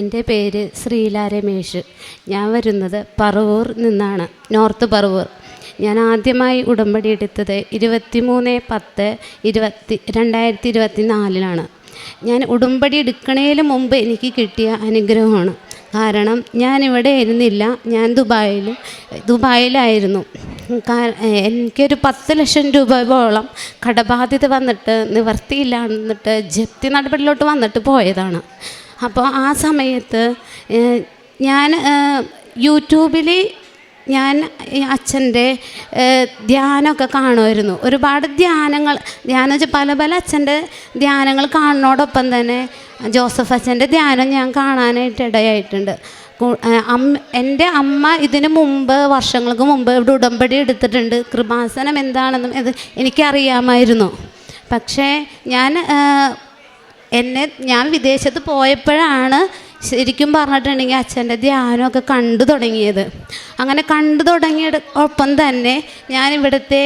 എന്റെ പേര് ശ്രീല രമേഷ് ഞാൻ വരുന്നത് പറവൂർ നിന്നാണ് നോർത്ത് പറവൂർ. ഞാൻ ആദ്യമായി ഉടമ്പടി എടുത്തത് ഇരുപത്തി മൂന്ന് പത്ത് ഇരുപത്തി രണ്ടായിരത്തി ഇരുപത്തി നാലിലാണ് ഞാൻ ഉടമ്പടി എടുക്കണേന് മുമ്പ് എനിക്ക് കിട്ടിയ അനുഗ്രഹമാണ്. കാരണം ഞാൻ ഇവിടെ ഇരുന്നില്ല ഞാൻ ദുബായിൽ ദുബായിലായിരുന്നു. എനിക്കൊരു പത്ത് ലക്ഷം രൂപയോളം കടബാധ്യത വന്നിട്ട് നിവർത്തിയില്ലാന്നിട്ട് ജപ്തി നടപടിയിലോട്ട് വന്നിട്ട് പോയതാണ്. അപ്പോൾ ആ സമയത്ത് ഞാൻ യൂട്യൂബിൽ ഞാൻ അച്ഛന്റെ ധ്യാനമൊക്കെ കാണുമായിരുന്നു. ഒരുപാട് ധ്യാനങ്ങൾ ധ്യാനം വെച്ചാൽ പല പല അച്ഛന്റെ ധ്യാനങ്ങൾ കാണുന്നതോടൊപ്പം തന്നെ ജോസഫ് അച്ഛന്റെ ധ്യാനം ഞാൻ കാണാനായിട്ട് ഇടയായിട്ടുണ്ട്. അമ്മ എന്റെ അമ്മ ഇതിന് മുമ്പ് വർഷങ്ങൾക്ക് മുമ്പ് ഇവിടെ ഉടമ്പടി എടുത്തിട്ടുണ്ട്. കൃപാസനം എന്താണെന്നും ഇത് എനിക്കറിയാമായിരുന്നു. പക്ഷേ ഞാൻ എന്നെ ഞാൻ വിദേശത്ത് പോയപ്പോഴാണ് ശരിക്കും പറഞ്ഞിട്ടുണ്ടെങ്കിൽ അച്ഛന്റെ ധ്യാനമൊക്കെ കണ്ടു തുടങ്ങിയത്. അങ്ങനെ കണ്ടു തുടങ്ങിയ ഒപ്പം തന്നെ ഞാൻ ഇവിടുത്തെ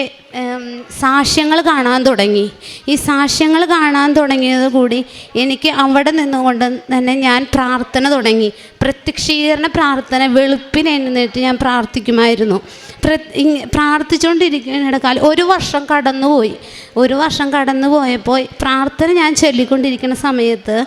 സാക്ഷ്യങ്ങൾ കാണാൻ തുടങ്ങി. ഈ സാക്ഷ്യങ്ങൾ കാണാൻ തുടങ്ങിയത് കൂടി എനിക്ക് അവിടെ നിന്നുകൊണ്ട് തന്നെ ഞാൻ പ്രാർത്ഥന തുടങ്ങി. പ്രത്യക്ഷീകരണ പ്രാർത്ഥന വെളുപ്പിന് എഴുന്നേറ്റ് ഞാൻ പ്രാർത്ഥിക്കുമായിരുന്നു. പ്ര ഇങ് പ്രാർത്ഥിച്ചുകൊണ്ടിരിക്കുന്ന കാലം ഒരു വർഷം കടന്നുപോയി. ഒരു വർഷം കടന്നു പോയപ്പോൾ പ്രാർത്ഥന ഞാൻ ചൊല്ലിക്കൊണ്ടിരിക്കുന്ന സമയത്ത്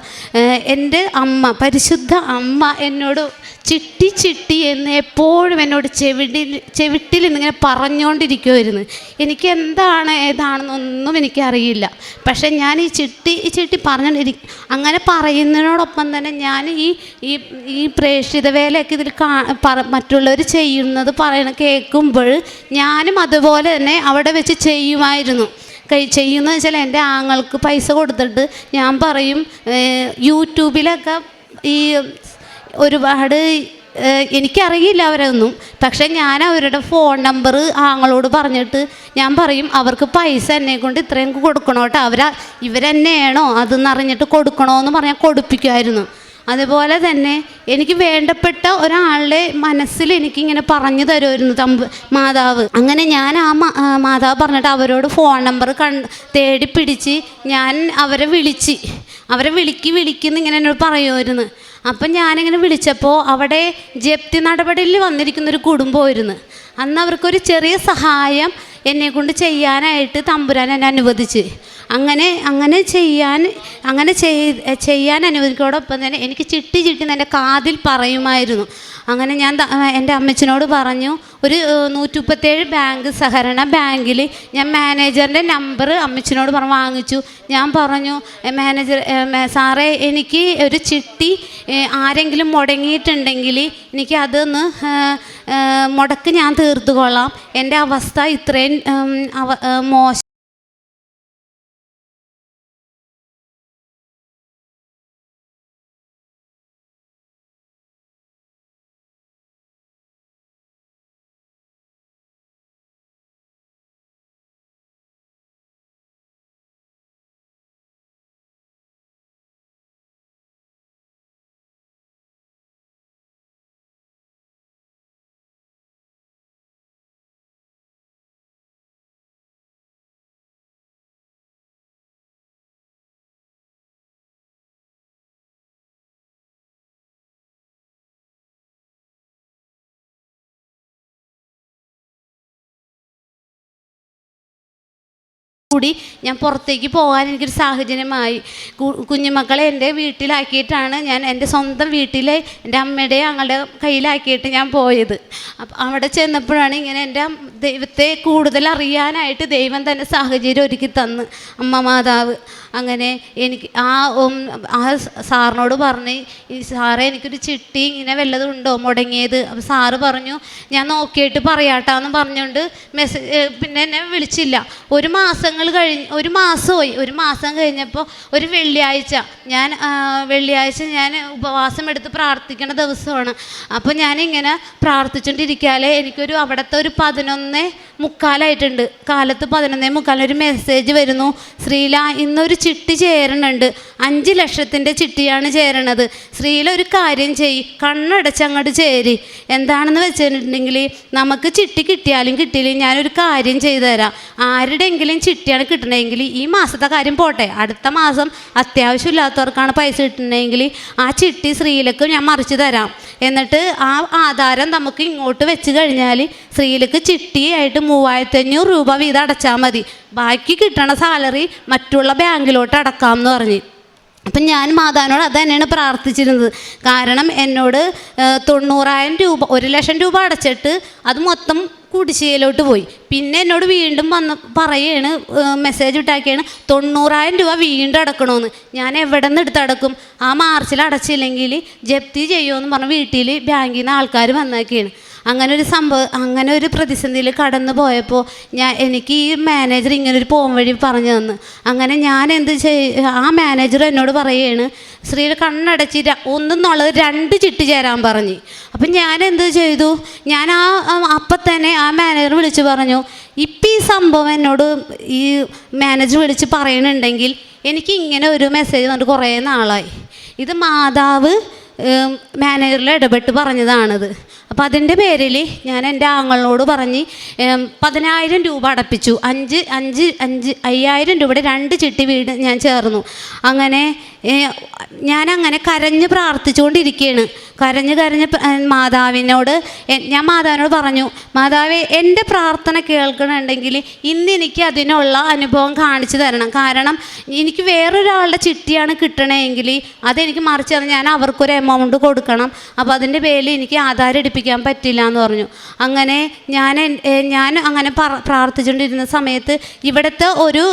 എന്റെ അമ്മ പരിശുദ്ധ അമ്മ എന്നോട് ചിട്ടി ചിട്ടി എന്ന് എപ്പോഴും എന്നോട് ചെവിടി ചെവിട്ടിൽ നിന്നിങ്ങനെ പറഞ്ഞുകൊണ്ടിരിക്കുമായിരുന്നു എനിക്ക് എന്താണ് ഏതാണെന്നൊന്നും എനിക്കറിയില്ല. പക്ഷേ ഞാൻ ഈ ചിട്ടി ഈ ചിട്ടി പറഞ്ഞുകൊണ്ടിരിക്കും അങ്ങനെ പറയുന്നതിനോടൊപ്പം തന്നെ ഞാൻ ഈ ഈ ഈ പ്രേക്ഷിത വേലയൊക്കെ ഇതിൽ കാ മറ്റുള്ളവർ ചെയ്യുന്നത് പറയണ കേൾക്കുമ്പോൾ ഞാനും അതുപോലെ തന്നെ അവിടെ വെച്ച് ചെയ്യുമായിരുന്നു. കൈ ചെയ്യുന്നത് വെച്ചാൽ എന്റെ ആങ്ങൾക്ക് പൈസ കൊടുത്തിട്ട് ഞാൻ പറയും യൂട്യൂബിലൊക്കെ ഈ ഒരുപാട് എനിക്കറിയില്ല അവരൊന്നും പക്ഷെ ഞാൻ അവരുടെ ഫോൺ നമ്പർ ആങ്ങളോട് പറഞ്ഞിട്ട് ഞാൻ പറയും അവർക്ക് പൈസ എന്നെ കൊണ്ട് ഇത്രയും കൊടുക്കണോ കേട്ടോ അവർ ഇവരെന്നെയാണോ അതെന്ന് അറിഞ്ഞിട്ട് കൊടുക്കണോ എന്ന് പറഞ്ഞാൽ കൊടുപ്പിക്കുമായിരുന്നു അതുപോലെ തന്നെ എനിക്ക് വേണ്ടപ്പെട്ട ഒരാളുടെ മനസ്സിൽ എനിക്കിങ്ങനെ പറഞ്ഞു തരുമായിരുന്നു തമ്പ് മാതാവ്. അങ്ങനെ ഞാൻ ആ മാതാവ് പറഞ്ഞിട്ട് അവരോട് ഫോൺ നമ്പർ കണ്ട് തേടി പിടിച്ച് ഞാൻ അവരെ വിളിച്ച് അവരെ വിളിക്ക് വിളിക്കുന്ന് ഇങ്ങനെ എന്നോട് പറയുമായിരുന്നു അപ്പം ഞാനിങ്ങനെ വിളിച്ചപ്പോൾ അവിടെ ജപ്തി നടപടിയിൽ വന്നിരിക്കുന്ന ഒരു കുടുംബമായിരുന്നു അന്ന് അവർക്കൊരു ചെറിയ സഹായം എന്നെ കൊണ്ട് ചെയ്യാനായിട്ട് തമ്പുരാൻ എന്നെ അനുവദിച്ച്. അങ്ങനെ അങ്ങനെ ചെയ്യാൻ അങ്ങനെ ചെയ്- ചെയ്യാൻ അനുവദിക്കോടൊപ്പം തന്നെ എനിക്ക് ചിട്ടി ചിട്ടി എന്റെ കാതിൽ പറയുമായിരുന്നു. അങ്ങനെ ഞാൻ എന്റെ അമ്മച്ചിനോട് പറഞ്ഞു ഒരു ഏഹ്, നൂറ്റിമുപ്പത്തേഴ് ബാങ്ക് സഹകരണ ബാങ്കിൽ ഞാൻ മാനേജറിന്റെ നമ്പർ അമ്മച്ചിനോട് പറഞ്ഞ് വാങ്ങിച്ചു. ഞാൻ പറഞ്ഞു മാനേജർ സാറേ എനിക്ക് ഒരു ചിട്ടി ആരെങ്കിലും മുടങ്ങിയിട്ടുണ്ടെങ്കിൽ എനിക്ക് അതൊന്ന് മുടക്ക് ഞാൻ തീർത്തുകൊള്ളാം. എന്റെ അവസ്ഥ ഇത്രയും ഉം, അവ ഏഹ്, മോശം കൂടി ഞാൻ പുറത്തേക്ക് പോകാൻ എനിക്കൊരു സാഹചര്യമായി. കുഞ്ഞുമക്കളെ എന്റെ വീട്ടിലാക്കിയിട്ടാണ് ഞാൻ എന്റെ സ്വന്തം വീട്ടിലെ എന്റെ അമ്മയുടെ ഞങ്ങളുടെ കയ്യിലാക്കിയിട്ട് ഞാൻ പോയത്. അപ്പം അവിടെ ചെന്നപ്പോഴാണ് ഇങ്ങനെ എന്റെ ദൈവത്തെ കൂടുതൽ അറിയാനായിട്ട് ദൈവം തന്നെ സാഹചര്യം ഒരുക്കി തന്ന്. അമ്മ മാതാവ് അങ്ങനെ എനിക്ക് ആ ആ സാറിനോട് പറഞ്ഞ് ഈ സാറേ എനിക്കൊരു ചിട്ടി ഇങ്ങനെ വല്ലതും ഉണ്ടോ മുടങ്ങിയത്? അപ്പോൾ സാറ് പറഞ്ഞു ഞാൻ നോക്കിയിട്ട് പറയാട്ടാന്ന് പറഞ്ഞുകൊണ്ട് മെസ്സേജ് പിന്നെ എന്നെ വിളിച്ചില്ല. ഒരു മാസങ്ങൾ കഴിഞ്ഞ് ഒരു മാസമായി. ഒരു മാസം കഴിഞ്ഞപ്പോൾ ഒരു വെള്ളിയാഴ്ച ഞാൻ വെള്ളിയാഴ്ച ഞാൻ ഉപവാസം എടുത്ത് പ്രാർത്ഥിക്കുന്ന ദിവസമാണ്. അപ്പോൾ ഞാനിങ്ങനെ പ്രാർത്ഥിച്ചുകൊണ്ടിരിക്കാതെ എനിക്കൊരു അവിടുത്തെ ഒരു പതിനൊന്ന് മുക്കാലായിട്ടുണ്ട്. കാലത്ത് പതിനൊന്നേ മുക്കാലൊരു മെസ്സേജ് വരുന്നു. ശ്രീല ഇന്നൊരു ചിട്ടി ചേരണുണ്ട്. അഞ്ച് ലക്ഷത്തിന്റെ ചിട്ടിയാണ് ചേരണത്. സ്ത്രീയിലൊരു കാര്യം ചെയ് കണ്ണടച്ചങ്ങോട്ട് ചേരി. എന്താണെന്ന് വെച്ചിട്ടുണ്ടെങ്കിൽ നമുക്ക് ചിട്ടി കിട്ടിയാലും കിട്ടിയില്ലെങ്കിൽ ഞാനൊരു കാര്യം ചെയ്തു തരാം. ആരുടെയെങ്കിലും ചിട്ടി ചിട്ടിയാണ് കിട്ടണമെങ്കിൽ ഈ മാസത്തെ കാര്യം പോട്ടെ. അടുത്ത മാസം അത്യാവശ്യമില്ലാത്തവർക്കാണ് പൈസ കിട്ടണമെങ്കിൽ ആ ചിട്ടി ശ്രീലക്ക് ഞാൻ മറിച്ച് തരാം. എന്നിട്ട് ആ ആധാരം നമുക്ക് ഇങ്ങോട്ട് വെച്ച് കഴിഞ്ഞാൽ ശ്രീലക്ക് ചിട്ടിയായിട്ട് മൂവായിരത്തി അഞ്ഞൂറ് രൂപ വീതം അടച്ചാൽ മതി. ബാക്കി കിട്ടണ സാലറി മറ്റുള്ള ബാങ്കിലോട്ട് അടക്കാം എന്ന് പറഞ്ഞ്. അപ്പം ഞാൻ മാതാവിനോട് അത് തന്നെയാണ് പ്രാർത്ഥിച്ചിരുന്നത്. കാരണം എന്നോട് തൊണ്ണൂറായിരം രൂപ ഒരു ലക്ഷം രൂപ അടച്ചിട്ട് അത് മൊത്തം കുടിശ്ശികയിലോട്ട് പോയി. പിന്നെ എന്നോട് വീണ്ടും വന്ന് പറയാണ് മെസ്സേജ് ഇട്ടാക്കിയാണ് തൊണ്ണൂറായിരം രൂപ വീണ്ടും അടക്കണമെന്ന് ഞാൻ എവിടെ നിന്ന് എടുത്തടക്കും ആ മാർച്ചിൽ അടച്ചില്ലെങ്കിൽ ജപ്തി ചെയ്യുമെന്ന് പറഞ്ഞ് വീട്ടിൽ ബാങ്കിൽ നിന്ന് ആൾക്കാർ വന്നേക്കാണ്. അങ്ങനെ ഒരു സംഭവം അങ്ങനെ ഒരു പ്രതിസന്ധിയിൽ കടന്നു പോയപ്പോൾ ഞാൻ എനിക്ക് ഈ മാനേജർ ഇങ്ങനെ ഒരു പോം വഴി പറഞ്ഞു തന്നു. അങ്ങനെ ഞാൻ എന്ത് ചെയ് ആ മാനേജർ എന്നോട് പറയുകയാണ് സ്ത്രീയുടെ കണ്ണടച്ച് ഒന്നും ഒന്നെന്നുള്ളത് രണ്ട് ചിട്ടി ചേരാൻ പറഞ്ഞു. അപ്പം ഞാൻ എന്ത് ചെയ്തു? ഞാൻ ആ അപ്പം തന്നെ ആ മാനേജർ വിളിച്ച് പറഞ്ഞു ഇപ്പം ഈ സംഭവം എന്നോട് ഈ മാനേജർ വിളിച്ച് പറയണുണ്ടെങ്കിൽ എനിക്ക് ഇങ്ങനെ ഒരു മെസ്സേജ് വന്നിട്ട് കുറേ നാളായി. ഇത് മാതാവ് മാനേജറിൽ ഇടപെട്ട് പറഞ്ഞതാണത്. അപ്പോൾ അതിന്റെ പേരിൽ ഞാൻ എന്റെ ആങ്ങളോട് പറഞ്ഞ് പതിനായിരം രൂപ അടപ്പിച്ചു. അഞ്ച് അഞ്ച് അഞ്ച് അയ്യായിരം രൂപയുടെ രണ്ട് ചിട്ടി വീട് ഞാൻ ചേർന്നു. അങ്ങനെ ഞാൻ അങ്ങനെ കരഞ്ഞ് പ്രാർത്ഥിച്ചുകൊണ്ടിരിക്കുകയാണ് കരഞ്ഞ് കരഞ്ഞ് മാതാവിനോട് ഞാൻ മാതാവിനോട് പറഞ്ഞു മാതാവ് എന്റെ പ്രാർത്ഥന കേൾക്കണമെങ്കിൽ ഇന്ന് എനിക്ക് അതിനുള്ള അനുഭവം കാണിച്ചു തരണം. കാരണം എനിക്ക് വേറൊരാളുടെ ചിട്ടിയാണ് കിട്ടണമെങ്കിൽ അതെനിക്ക് മറിച്ച് ഞാൻ അവർക്കൊരു എമൗണ്ട് കൊടുക്കണം. അപ്പോൾ അതിന്റെ പേരിൽ എനിക്ക് ആധാരം എടുപ്പിക്കാൻ പറ്റില്ല എന്ന് പറഞ്ഞു. അങ്ങനെ ഞാൻ ഞാൻ അങ്ങനെ പ്രാർത്ഥിച്ചുകൊണ്ടിരുന്ന സമയത്ത് ഇവിടുത്തെ ഒരു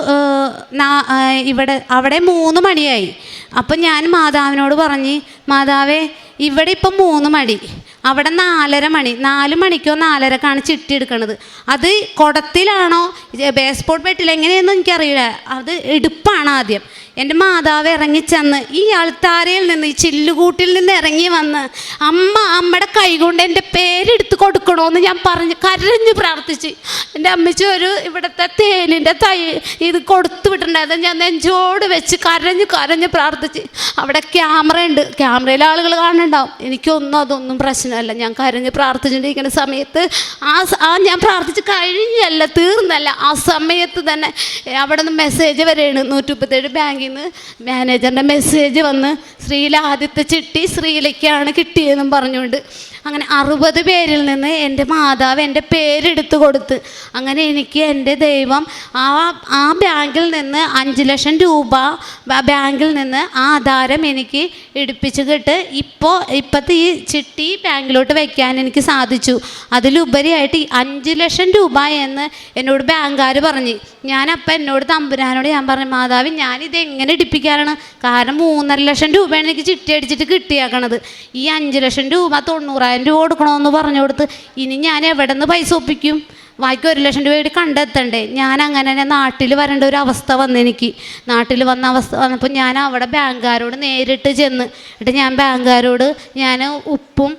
ഇവിടെ അവിടെ മൂന്ന് മണിയായി. അപ്പം ഞാൻ മാതാവിനോട് പറഞ്ഞ് മാതാവേ ഇവിടെ ഇപ്പം മൂന്ന് മണി. അവിടെ നാലര മണി. നാല് മണിക്കോ നാലരക്കാണ് ചിട്ടി എടുക്കണത്. അത് കുടത്തിലാണോ? ബേസ്പോർട്ട് പറ്റില്ല എങ്ങനെയെന്ന് എനിക്കറിയില്ല. അത് എടുപ്പാണ് ആദ്യം. എന്റെ മാതാവ് ഇറങ്ങിച്ചെന്ന് ഈ അൾത്താരയിൽ നിന്ന് ഈ ചില്ലുകൂട്ടിൽ നിന്ന് ഇറങ്ങി വന്ന് അമ്മ അമ്മയുടെ കൈകൊണ്ട് എന്റെ പേരെടുത്ത് കൊടുക്കണമെന്ന് ഞാൻ പറഞ്ഞ് കരഞ്ഞ് പ്രാർത്ഥിച്ച്. എന്റെ അമ്മച്ചി ഒരു ഇവിടുത്തെ തേനിന്റെ തൈ ഇത് കൊടുത്തു വിട്ടിട്ടുണ്ടായത് ഞാൻ നെഞ്ചോട് വെച്ച് കരഞ്ഞ് കരഞ്ഞ് പ്രാർത്ഥിച്ച്. അവിടെ ക്യാമറ ഉണ്ട് ക്യാമറയിൽ ആളുകൾ കാണുന്നുണ്ടാവും. എനിക്കൊന്നും അതൊന്നും പ്രശ്നമല്ല. ഞാൻ കരഞ്ഞ് പ്രാർത്ഥിച്ചുകൊണ്ടിരിക്കുന്ന സമയത്ത് ആ ആ ഞാൻ പ്രാർത്ഥിച്ച് കഴിഞ്ഞല്ല തീർന്നല്ല. ആ സമയത്ത് തന്നെ അവിടെ നിന്ന് മെസ്സേജ് വരെയാണ് നൂറ്റി മുപ്പത്തേഴ് ബാങ്കിൽ നിന്ന് മാനേജറിന്റെ മെസ്സേജ് വന്ന് ശ്രീല ആദ്യത്തെ ചിട്ടി ശ്രീലയ്ക്കാണ് കിട്ടിയതെന്നും പറഞ്ഞുകൊണ്ട്. അങ്ങനെ അറുപത് പേരിൽ നിന്ന് എന്റെ മാതാവ് എന്റെ പേരെടുത്ത് കൊടുത്ത് അങ്ങനെ എനിക്ക് എന്റെ ദൈവം ആ ആ ബാങ്കിൽ നിന്ന് അഞ്ച് ലക്ഷം രൂപ ബാങ്കിൽ നിന്ന് ആ ആധാരം എനിക്ക് എടുപ്പിച്ച് കിട്ട് ഇപ്പോൾ ഇപ്പോഴത്തെ ഈ ചിട്ടി ബാങ്കിലോട്ട് വയ്ക്കാൻ എനിക്ക് സാധിച്ചു. അതിലുപരിയായിട്ട് അഞ്ച് ലക്ഷം രൂപ എന്ന് എന്നോട് ബാങ്കുകാർ പറഞ്ഞു. ഞാനപ്പം എന്നോട് തമ്പുരാനോട് ഞാൻ പറഞ്ഞു മാതാവ് ഞാനിത് എങ്ങനെ എടുപ്പിക്കാനാണ്? കാരണം മൂന്നര ലക്ഷം രൂപയാണ് എനിക്ക് ചിട്ടി അടിച്ചിട്ട് കിട്ടിയാക്കണത്. ഈ അഞ്ച് ലക്ഷം രൂപ തൊണ്ണൂറായിരം രൂപ കൊടുക്കണമെന്ന് പറഞ്ഞു കൊടുത്ത് ഇനി ഞാൻ എവിടെ നിന്ന് പൈസ ഒപ്പിക്കും? ബാക്കി ഒരു ലക്ഷം രൂപ കൂടി കണ്ടെത്തണ്ടേ? ഞാൻ അങ്ങനെ നാട്ടിൽ വരേണ്ട ഒരു അവസ്ഥ വന്നു എനിക്ക്. നാട്ടിൽ വന്ന അവസ്ഥ വന്നപ്പോൾ ഞാൻ അവിടെ ബാങ്കുകാരോട് നേരിട്ട് ചെന്ന് എന്നിട്ട് ഞാൻ ബാങ്കുകാരോട് ഞാൻ ഉപ്പും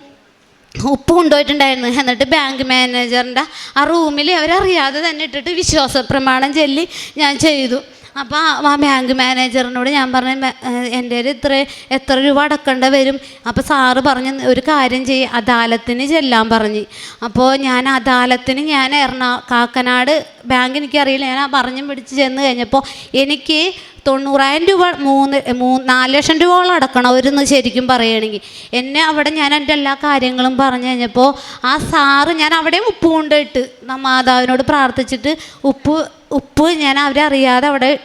ഉപ്പ് കൊണ്ടുപോയിട്ടുണ്ടായിരുന്നു. എന്നിട്ട് ബാങ്ക് മാനേജറിന്റെ ആ റൂമിൽ അവരറിയാതെ തന്നെ ഇട്ടിട്ട് വിശ്വാസ പ്രമാണം ചൊല്ലി ഞാൻ ചെയ്തു. അപ്പോൾ ആ ബാങ്ക് മാനേജറിനോട് ഞാൻ പറഞ്ഞു എന്റെ ഒരു ഇത്ര എത്ര രൂപ അടക്കേണ്ട വരും? അപ്പോൾ സാറ് പറഞ്ഞ് ഒരു കാര്യം ചെയ്യ് അദാലത്തിന് ചെല്ലാൻ പറഞ്ഞ്. അപ്പോൾ ഞാൻ അദാലത്തിന് ഞാൻ എറണാ കാക്കനാട് ബാങ്ക് എനിക്കറിയില്ല. ഞാൻ ആ പറഞ്ഞും പിടിച്ച് ചെന്ന് കഴിഞ്ഞപ്പോൾ എനിക്ക് തൊണ്ണൂറായിരം രൂപ മൂന്ന് മൂ നാല് ലക്ഷം രൂപയോളം അടക്കണം. അവരൊന്ന് ശരിക്കും പറയുകയാണെങ്കിൽ. എന്നെ അവിടെ ഞാൻ എന്റെ എല്ലാ കാര്യങ്ങളും പറഞ്ഞു കഴിഞ്ഞപ്പോൾ ആ സാറ് ഞാൻ അവിടെ ഉപ്പ് കൊണ്ടിട്ട് മാതാവിനോട് പ്രാർത്ഥിച്ചിട്ട് ഉപ്പ് ഉപ്പ് ഞാൻ അവരെ അറിയാതെ അവിടെ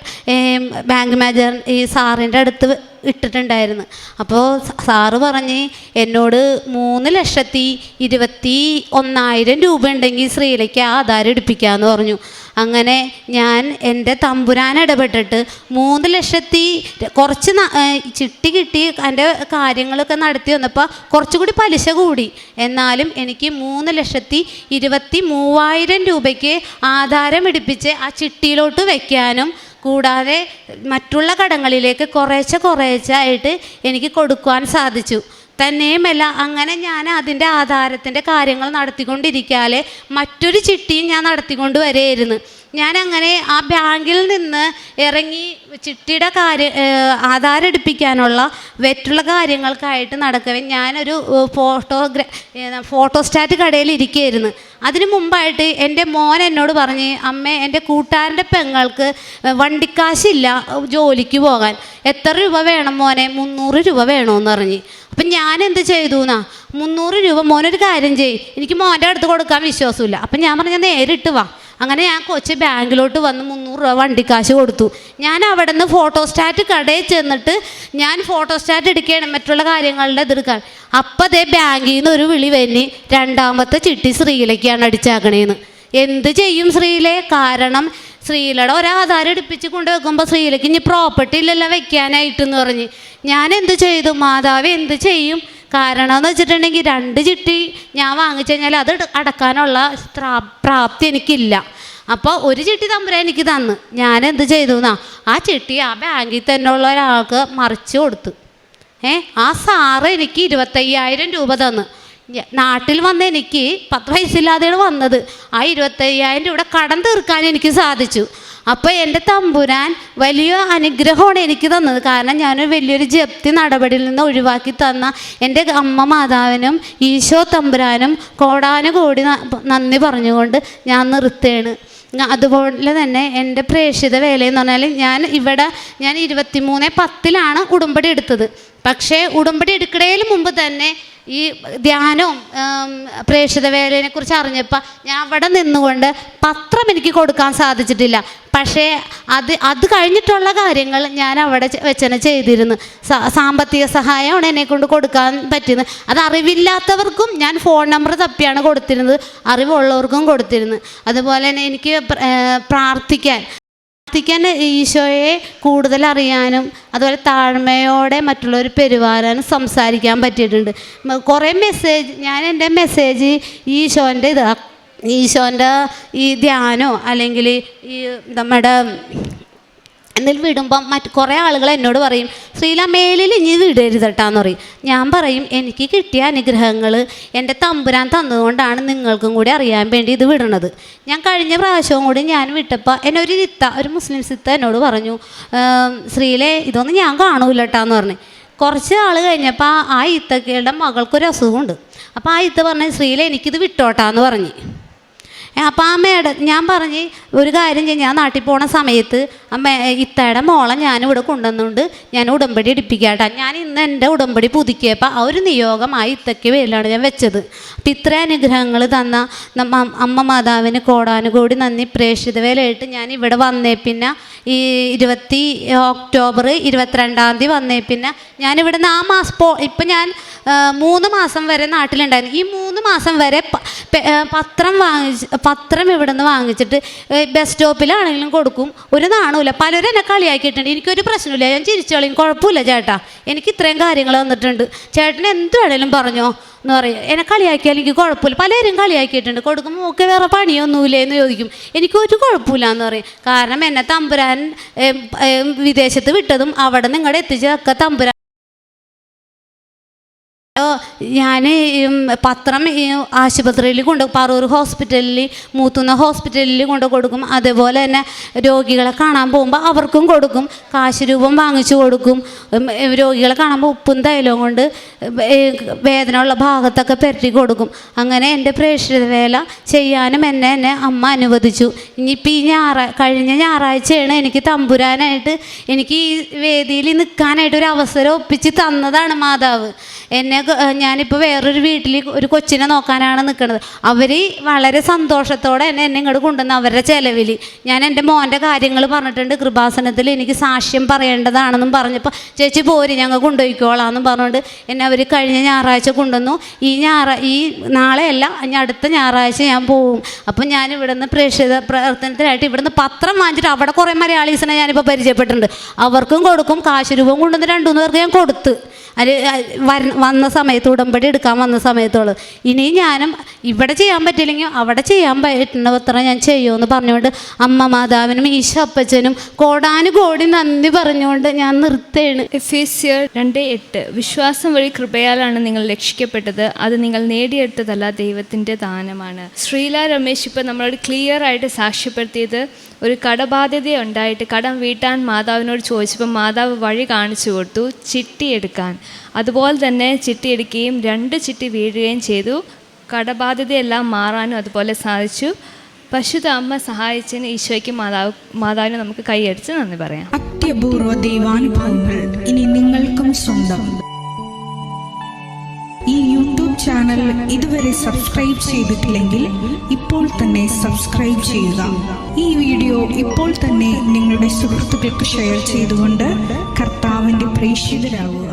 ബാങ്ക് മാനേജർ ഈ സാറിന്റെ അടുത്ത് ഇട്ടിട്ടുണ്ടായിരുന്നു. അപ്പോൾ സാറ് പറഞ്ഞ് എന്നോട് മൂന്ന് ലക്ഷത്തി ഇരുപത്തി ഒന്നായിരം രൂപ ഉണ്ടെങ്കിൽ ശ്രീലയ്ക്ക് ആധാരം എടുപ്പിക്കാമെന്ന് പറഞ്ഞു. അങ്ങനെ ഞാൻ എന്റെ തമ്പുരാൻ ഇടപെട്ടിട്ട് മൂന്ന് ലക്ഷത്തി കുറച്ച് ചിട്ടി കിട്ടി എന്റെ കാര്യങ്ങളൊക്കെ നടത്തി വന്നപ്പോൾ കുറച്ചുകൂടി പലിശ കൂടി. എന്നാലും എനിക്ക് മൂന്ന് ലക്ഷത്തി ഇരുപത്തി മൂവായിരം രൂപയ്ക്ക് ആധാരം എടുപ്പിച്ച് ആ ചിട്ടിയിലോട്ട് വയ്ക്കാനും കൂടാതെ മറ്റുള്ള കടങ്ങളിലേക്ക് കുറേശ്ശെ കുറേശ്ശെ ആയിട്ട് എനിക്ക് കൊടുക്കുവാൻ സാധിച്ചു. തന്നെയുമല്ല അങ്ങനെ ഞാൻ അതിന്റെ ആധാരത്തിന്റെ കാര്യങ്ങൾ നടത്തിക്കൊണ്ടിരിക്കാതെ മറ്റൊരു ചിട്ടിയും ഞാൻ നടത്തിക്കൊണ്ട് വരികയായിരുന്നു ഞാൻ അങ്ങനെ ആ ബാങ്കിൽ നിന്ന് ഇറങ്ങി ചിട്ടിയുടെ കാര്യ ആധാരം എടുപ്പിക്കാനുള്ള വെറ്റുള്ള കാര്യങ്ങൾക്കായിട്ട് നടക്കവേ ഞാനൊരു ഫോട്ടോഗ്രാ ഫോട്ടോസ്റ്റാറ്റ് കടയിൽ ഇരിക്കുകയായിരുന്നു അതിന് മുമ്പായിട്ട് എന്റെ മോൻ എന്നോട് പറഞ്ഞ് അമ്മ എന്റെ കൂട്ടുകാരന്റെ പെങ്ങൾക്ക് വണ്ടിക്കാശില്ല ജോലിക്ക് പോകാൻ. എത്ര രൂപ വേണം മോനെ? മുന്നൂറ് രൂപ വേണമെന്ന് പറഞ്ഞ്. അപ്പം ഞാൻ എന്ത് ചെയ്തു എന്നാ മുന്നൂറ് രൂപ മോനൊരു കാര്യം ചെയ്യ്. എനിക്ക് മോന്റെ അടുത്ത് കൊടുക്കാൻ വിശ്വാസമില്ല. അപ്പം ഞാൻ പറഞ്ഞ നേരിട്ട് വാ. അങ്ങനെ ഞാൻ കൊച്ച് ബാങ്കിലോട്ട് വന്ന് മുന്നൂറ് രൂപ വണ്ടിക്കാശ് കൊടുത്തു. ഞാൻ അവിടെ നിന്ന് ഫോട്ടോസ്റ്റാറ്റ് കടയിൽ ചെന്നിട്ട് ഞാൻ ഫോട്ടോസ്റ്റാറ്റ് എടുക്കുകയാണ് മറ്റുള്ള കാര്യങ്ങളുടെ എതിർക്കാൻ അപ്പം അതേ ബാങ്കിൽ നിന്ന് ഒരു വിളി വന്നി രണ്ടാമത്തെ ചിട്ടി ശ്രീയിലേക്കാണ് അടിച്ചാക്കണേന്ന്. എന്ത് ചെയ്യും ശ്രീലെ? കാരണം ശ്രീലയുടെ ഒരാധാരം എടുപ്പിച്ച് കൊണ്ടുവെക്കുമ്പോൾ ശ്രീലയ്ക്ക് ഇനി പ്രോപ്പർട്ടി ഇല്ലല്ലോ വെക്കാനായിട്ടെന്ന് പറഞ്ഞ്. ഞാൻ എന്ത് ചെയ്തു? മാതാവ് എന്ത് ചെയ്യും? കാരണം എന്ന് വെച്ചിട്ടുണ്ടെങ്കിൽ രണ്ട് ചിട്ടി ഞാൻ വാങ്ങിച്ചു കഴിഞ്ഞാൽ അത് അടക്കാനുള്ള പ്രാപ്തി എനിക്കില്ല. അപ്പോൾ ഒരു ചിട്ടി തമ്പുരാൻ എനിക്ക് തന്ന്. ഞാൻ എന്ത് ചെയ്തു എന്നാ ആ ചിട്ടി ആ ബാങ്കിൽ തന്നെ ഉള്ള ഒരാൾക്ക് മറിച്ച് കൊടുത്തു. ഏ ആ സാറ് എനിക്ക് ഇരുപത്തയ്യായിരം രൂപ തന്നു. നാട്ടിൽ വന്ന് എനിക്ക് പത്ത് വയസ്സില്ലാതെയാണ് വന്നത്. ആ ഇരുപത്തയ്യായിരം രൂപയുടെ കടം തീർക്കാൻ എനിക്ക് സാധിച്ചു. അപ്പോൾ എന്റെ തമ്പുരാൻ വലിയ അനുഗ്രഹമാണ് എനിക്ക് തന്നത്. കാരണം ഞാൻ വലിയൊരു ജപ്തി നടപടിയിൽ നിന്ന് ഒഴിവാക്കി തന്ന എന്റെ അമ്മ മാതാവിനും ഈശോ തമ്പുരാനും കോടാനുകോടി കോടി നന്ദി പറഞ്ഞുകൊണ്ട് ഞാൻ നിർത്തുകയാണ് അതുപോലെ തന്നെ എന്റെ പ്രേക്ഷിത വേലയെന്ന് പറഞ്ഞാൽ ഞാൻ ഇവിടെ ഞാൻ ഇരുപത്തിമൂന്ന് പത്തിലാണ് ഉടുമ്പടി എടുത്തത്. പക്ഷേ ഉടമ്പടി എടുക്കണേന് മുമ്പ് തന്നെ ഈ ധ്യാനവും പ്രേക്ഷിത വേലയെ കുറിച്ച് അറിഞ്ഞപ്പോൾ ഞാൻ അവിടെ നിന്നുകൊണ്ട് പത്രം എനിക്ക് കൊടുക്കാൻ സാധിച്ചിട്ടില്ല. പക്ഷേ അത് അത് കഴിഞ്ഞിട്ടുള്ള കാര്യങ്ങൾ ഞാൻ അവിടെ വെച്ചനെ ചെയ്തിരുന്നു. സാമ്പത്തിക സഹായമാണ് എന്നെ കൊണ്ട് കൊടുക്കാൻ പറ്റുന്നത് അത് അറിവില്ലാത്തവർക്കും ഞാൻ ഫോൺ നമ്പർ തപ്പിയാണ് കൊടുത്തിരുന്നത്. അറിവുള്ളവർക്കും കൊടുത്തിരുന്നു അതുപോലെ തന്നെ എനിക്ക് പ്രാർത്ഥിക്കാൻ. പ്രാർത്ഥിക്കാൻ ഈശോയെ കൂടുതൽ അറിയാനും അതുപോലെ താഴ്മയോടെ മറ്റുള്ളവർ പെരുമാറാനും സംസാരിക്കാൻ പറ്റിയിട്ടുണ്ട്. കുറേ മെസ്സേജ് ഞാൻ എന്റെ മെസ്സേജ് ഈശോന്റെ ഇതാ ഈശോന്റെ ഈ ധ്യാനോ അല്ലെങ്കിൽ ഈ നമ്മുടെ എന്നിൽ വിടുമ്പം മറ്റ് കുറേ ആളുകൾ എന്നോട് പറയും ശ്രീല മേലിൽ ഇനി കേട്ടാന്ന് പറയും. ഞാൻ പറയും എനിക്ക് കിട്ടിയ അനുഗ്രഹങ്ങൾ എന്റെ തമ്പുരാൻ തന്നതുകൊണ്ടാണ് നിങ്ങൾക്കും കൂടി അറിയാൻ വേണ്ടി ഇത് വിടണത്. ഞാൻ കഴിഞ്ഞ പ്രാവശ്യവും കൂടി ഞാൻ വിട്ടപ്പോൾ എന്നെ ഒരു ചിത്ത ഒരു മുസ്ലിം സിത്ത എന്നോട് പറഞ്ഞു "ഏം, ശ്രീലെ ഇതൊന്നും ഞാൻ കാണൂല കേട്ടാന്ന് പറഞ്ഞു. കുറച്ച് ആൾ കഴിഞ്ഞപ്പോൾ ആ ഇത്തക്കയുടെ മകൾക്കൊരു അസുഖമുണ്ട്. അപ്പോൾ ആ ഇത്ത പറഞ്ഞു ശ്രീല എനിക്കിത് വിട്ടോട്ടാന്ന് പറഞ്ഞു. അപ്പം അമ്മയുടെ ഞാൻ പറഞ്ഞ് ഒരു കാര്യം ചെയ്യും ഞാൻ നാട്ടിൽ പോണ സമയത്ത് അമ്മ ഇത്തയുടെ മോളെ ഞാനിവിടെ കൊണ്ടുവന്നുകൊണ്ട് ഞാൻ ഉടമ്പടി എടുപ്പിക്കാട്ടാ. ഞാൻ ഇന്ന് എന്റെ ഉടമ്പടി പുതുക്കിയപ്പോൾ ആ ഒരു നിയോഗമായി ഇത്തയ്ക്ക് പേരിലാണ് ഞാൻ വെച്ചത്. അപ്പം ഇത്ര അനുഗ്രഹങ്ങൾ തന്ന നമ്മ അമ്മ മാതാവിന് കോടാനുകൂടി നന്ദി. പ്രേക്ഷിത വേലയായിട്ട് ഞാൻ ഇവിടെ വന്നേ പിന്നെ ഈ ഇരുപത്തി ഒക്ടോബർ ഇരുപത്തിരണ്ടാം തീയതി വന്നേ പിന്നെ ഞാനിവിടെ നിന്ന് ആ മാസം പോ ഇപ്പം ഞാൻ മൂന്ന് മാസം വരെ നാട്ടിലുണ്ടായിരുന്നു. ഈ മൂന്ന് മാസം വരെ പത്രം വാങ്ങിച്ച് പത്രം ഇവിടെ നിന്ന് വാങ്ങിച്ചിട്ട് ബസ് സ്റ്റോപ്പിലാണെങ്കിലും കൊടുക്കും. ഒരു നാണമില്ല പലരും എന്നെ കളിയാക്കിയിട്ടുണ്ട്. എനിക്കൊരു പ്രശ്നമില്ല ഞാൻ ചിരിച്ചോളിയും കുഴപ്പമില്ല ചേട്ടാ. എനിക്ക് ഇത്രയും കാര്യങ്ങൾ വന്നിട്ടുണ്ട്. ചേട്ടന് എന്ത് വേണേലും പറഞ്ഞോ എന്ന് പറയും. എന്നെ കളിയാക്കിയാൽ എനിക്ക് കുഴപ്പമില്ല. പലരും കളിയാക്കിയിട്ടുണ്ട്. കൊടുക്കുമ്പോൾ ഒക്കെ വേറെ പണിയൊന്നുമില്ല എന്ന് ചോദിക്കും. എനിക്കൊരു കുഴപ്പമില്ല എന്ന് പറയും. കാരണം എന്നെ തമ്പുരാൻ വിദേശത്ത് വിട്ടതും അവിടെ നിങ്ങളുടെ എത്തിച്ചതൊക്കെ തമ്പുരാൻ ഞാൻ പത്രം ആശുപത്രിയിൽ കൊണ്ട് പറൂർ ഹോസ്പിറ്റലിൽ മൂത്തുന്ന ഹോസ്പിറ്റലിൽ കൊണ്ട് കൊടുക്കും. അതേപോലെ തന്നെ രോഗികളെ കാണാൻ പോകുമ്പോൾ അവർക്കും കൊടുക്കും. കാശ് രൂപം വാങ്ങിച്ചു കൊടുക്കും. രോഗികളെ കാണുമ്പോൾ ഉപ്പും തൈലവും കൊണ്ട് വേദന ഉള്ള ഭാഗത്തൊക്കെ പെരട്ടി കൊടുക്കും. അങ്ങനെ എന്റെ പ്രേക്ഷിത വേല ചെയ്യാനും എന്നെ എന്നെ അമ്മ അനുവദിച്ചു. ഇനിയിപ്പോൾ ഈ ഞായറാ കഴിഞ്ഞ ഞായറാഴ്ചയാണ് എനിക്ക് തമ്പുരാനായിട്ട് എനിക്ക് ഈ വേദിയിൽ നിൽക്കാനായിട്ട് ഒരു അവസരം ഒപ്പിച്ച് തന്നതാണ് മാതാവ്. എന്നെ ഞാനിപ്പോൾ വേറൊരു വീട്ടിൽ ഒരു കൊച്ചിനെ നോക്കാനാണ് നിൽക്കുന്നത് അവർ വളരെ സന്തോഷത്തോടെ എന്നെ എന്നെ ഇങ്ങോട്ട് കൊണ്ടുവന്ന് അവരുടെ ചിലവിൽ ഞാൻ എന്റെ മോന്റെ കാര്യങ്ങൾ പറഞ്ഞിട്ടുണ്ട്. കൃപാസനത്തിൽ എനിക്ക് സാക്ഷ്യം പറയേണ്ടതാണെന്നും പറഞ്ഞപ്പോൾ ചേച്ചി പോര് ഞങ്ങൾ കൊണ്ടുപോയിക്കോളാം എന്നും പറഞ്ഞുകൊണ്ട് എന്നെ അവർ കഴിഞ്ഞ ഞായറാഴ്ച കൊണ്ടുവന്നു. ഈ ഞായറ ഈ നാളെയല്ല ഇനി അടുത്ത ഞായറാഴ്ച ഞാൻ പോവും. അപ്പം ഞാൻ ഇവിടുന്ന് പ്രേക്ഷിത പ്രവർത്തനത്തിനായിട്ട് ഇവിടുന്ന് പത്രം വാങ്ങിച്ചിട്ട് അവിടെ കുറേ മലയാളീസിനെ ഞാനിപ്പോൾ പരിചയപ്പെട്ടിട്ടുണ്ട്. അവർക്കും കൊടുക്കും. കാശ് രൂപം കൊണ്ടുവന്ന് രണ്ടു മൂന്ന് പേർക്ക് ഞാൻ കൊടുത്ത്. അത് വരണ വന്ന സമയത്ത് ഉടമ്പടി എടുക്കാൻ വന്ന സമയത്തോൾ. ഇനി ഞാനും ഇവിടെ ചെയ്യാൻ പറ്റില്ലെങ്കിൽ അവിടെ ചെയ്യാൻ പറ്റുന്നത്ര ഞാൻ ചെയ്യുമെന്ന് പറഞ്ഞുകൊണ്ട് അമ്മ മാതാവിനും ഈശോ അപ്പച്ചനും കോടാനുകോടി നന്ദി പറഞ്ഞുകൊണ്ട് ഞാൻ നിർത്തുകയാണ് എഫേസ്യർ രണ്ട് എട്ട്. വിശ്വാസം വഴി കൃപയാലാണ് നിങ്ങൾ രക്ഷിക്കപ്പെട്ടത്. അത് നിങ്ങൾ നേടിയെടുത്തതല്ല ദൈവത്തിന്റെ ദാനമാണ്. ശ്രീല രമേശ് ഇപ്പം നമ്മളോട് ക്ലിയർ ആയിട്ട് സാക്ഷ്യപ്പെടുത്തിയത് ഒരു കടബാധ്യത ഉണ്ടായിട്ട് കടം വീട്ടാൻ മാതാവിനോട് ചോദിച്ചപ്പോൾ മാതാവ് വഴി കാണിച്ചു കൊടുത്തു ചിട്ടി എടുക്കാൻ. അതുപോലെ തന്നെ ചിട്ടി എടുക്കുകയും രണ്ട് ചിട്ടി വീഴുകയും ചെയ്തു. കടബാധ്യതയെല്ലാം മാറാനും അതുപോലെ സാധിച്ചു. പശുത അമ്മ സഹായിച്ചതിന് ഈശോയ്ക്ക് മാതാവ് മാതാവിന് നമുക്ക് കൈയടിച്ച് നന്ദി പറയാം. അത്യപൂർവ ദൈവാനുഭവങ്ങൾ ഇനി നിങ്ങൾക്കും സ്വന്തം. ഈ യൂട്യൂബ് ചാനൽ ഇതുവരെ സബ്സ്ക്രൈബ് ചെയ്തിട്ടില്ലെങ്കിൽ ഇപ്പോൾ തന്നെ സബ്സ്ക്രൈബ് ചെയ്യുക. ഈ വീഡിയോ ഇപ്പോൾ തന്നെ നിങ്ങളുടെ സുഹൃത്തുക്കൾക്ക് ഷെയർ ചെയ്തുകൊണ്ട് കർത്താവിന്റെ പ്രേക്ഷിതരാകുക.